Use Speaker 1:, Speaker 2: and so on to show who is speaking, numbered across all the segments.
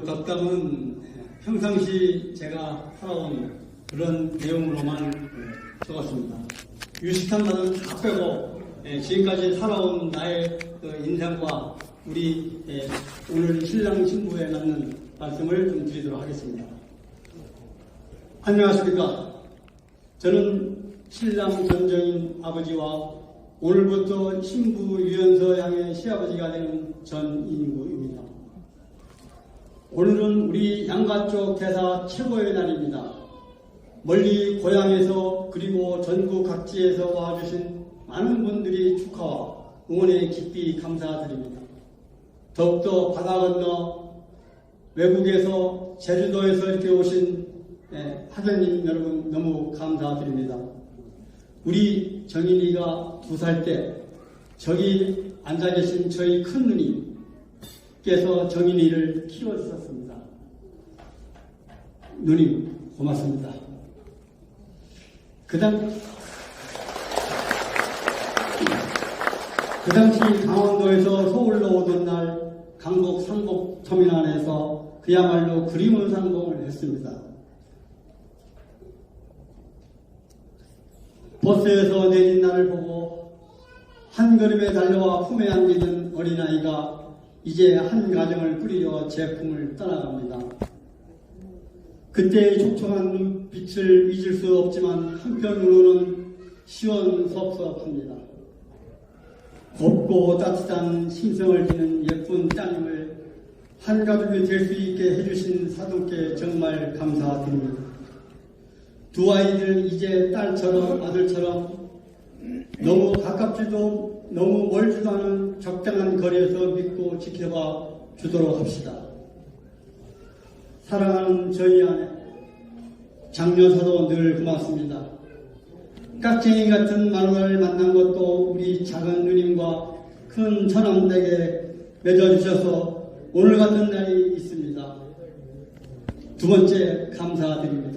Speaker 1: 그 덕담은 평상시 제가 살아온 그런 내용으로만 그 적었습니다. 유식한 말은 다 빼고 예, 지금까지 살아온 나의 그 인생과 우리 예, 오늘 신랑 신부에 맞는 말씀을 좀 드리도록 하겠습니다. 안녕하십니까. 저는 신랑 전정인 아버지와 오늘부터 신부 유연서 양의 시아버지가 되는 전인구입니다. 오늘은 우리 양가 쪽 대사 최고의 날입니다. 멀리 고향에서 그리고 전국 각지에서 와주신 많은 분들이 축하와 응원에 깊이 감사드립니다. 더욱더 바다 건너 외국에서 제주도에서 이렇게 오신 예, 하객님 여러분 너무 감사드립니다. 우리 정인이가 두 살 때 저기 앉아 계신 저희 큰 누님 께서 정인이를 키워주셨습니다. 누님 고맙습니다. 그 당 그 당시 강원도에서 서울로 오던 날 강북 상복 터미널에서 그야말로 그림을 상봉을 했습니다. 버스에서 내린 나를 보고 한 걸음에 달려와 품에 안기는 어린아이가 이제 한 가정을 꾸리려 제품을 떠나갑니다. 그때의 촉촉한 눈빛을 잊을 수 없지만 한편으로는 시원섭섭합니다. 곱고 따뜻한 신성을 지닌 예쁜 따님을 한 가족이 될 수 있게 해주신 사돈께 정말 감사드립니다. 두 아이들 이제 딸처럼 아들처럼 너무 가깝지도 너무 멀지도 않은 적당한 거리에서 믿고 지켜봐 주도록 합시다. 사랑하는 저희 아내 장여사도 늘 고맙습니다. 깍쟁이 같은 마누라를 만난 것도 우리 작은 누님과 큰 처남댁에 맺어주셔서 오늘 같은 날이 있습니다. 두 번째 감사드립니다.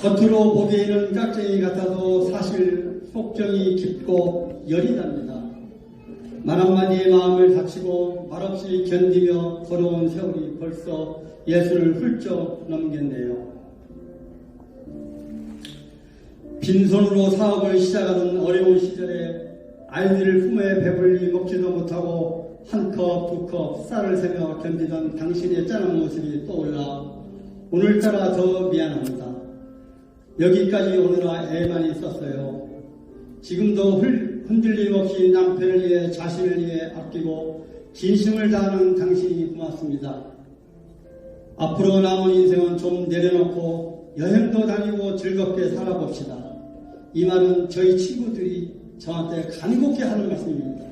Speaker 1: 겉으로 보기에는 깍쟁이 같아도 사실 속정이 깊고 열이 납니다. 말 한마디의 마음을 다치고 말없이 견디며 걸어온 세월이 벌써 예수를 훌쩍 넘겼네요. 빈손으로 사업을 시작하던 어려운 시절에 아이들을 품에 배불리 먹지도 못하고 한 컵, 두 컵 쌀을 세며 견디던 당신의 짠한 모습이 떠올라 오늘따라 더 미안합니다. 여기까지 오느라 애만 있었어요. 지금도 흘- 흔들림 없이 남편을 위해 자신을 위해 아끼고 진심을 다하는 당신이 고맙습니다. 앞으로 남은 인생은 좀 내려놓고 여행도 다니고 즐겁게 살아봅시다. 이 말은 저희 친구들이 저한테 간곡히 하는 말씀입니다.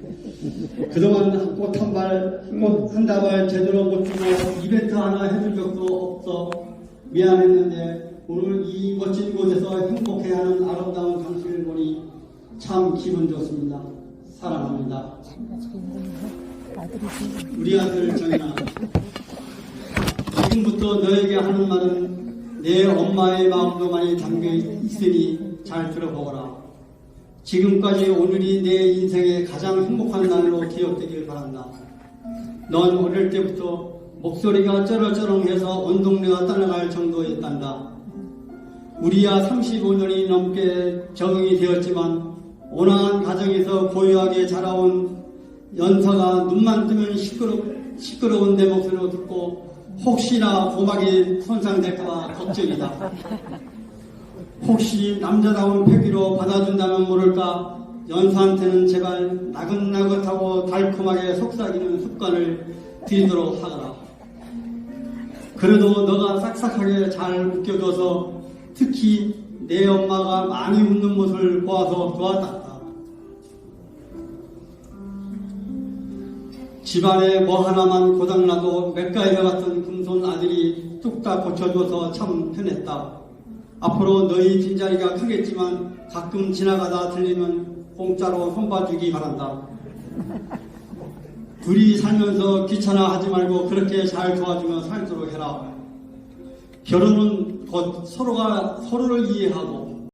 Speaker 1: 그동안 꽃 한 발, 꽃 한 다발 제대로 못 주고 이벤트 하나 해준 적도 없어 미안했는데 오늘 이 멋진 곳에서 행복해하는 아름다운 당신을 보니 참 기분 좋습니다. 사랑합니다. 우리 아들 정인아 지금부터 너에게 하는 말은 내 엄마의 마음도 많이 담겨 있으니 잘 들어보거라. 지금까지 오늘이 내 인생의 가장 행복한 날로 기억되길 바란다. 넌 어릴 때부터 목소리가 쩌렁쩌렁해서 온 동네가 떠나갈 정도였단다. 우리야 35년이 넘게 적응이 되었지만 온화한 가정에서 고요하게 자라온 연서가 눈만 뜨면 시끄러, 시끄러운 내 목소리를 듣고 혹시나 고막이 손상될까봐 걱정이다. 혹시 남자다운 패기로 받아준다면 모를까 연서한테는 제발 나긋나긋하고 달콤하게 속삭이는 습관을 들이도록 하거라. 그래도 너가 싹싹하게 잘 웃겨줘서 특히 내 엄마가 많이 웃는 모습을 보아서 좋았다. 집안에 뭐 하나만 고장나도 맥가이버 같은 금손 아들이 뚝딱 고쳐줘서 참 편했다. 앞으로 너희 빈자리가 크겠지만 가끔 지나가다 들리면 공짜로 손봐주기 바란다. 둘이 살면서 귀찮아 하지 말고 그렇게 잘 도와주며 살도록 해라. 결혼은 곧 서로가 서로를 이해하고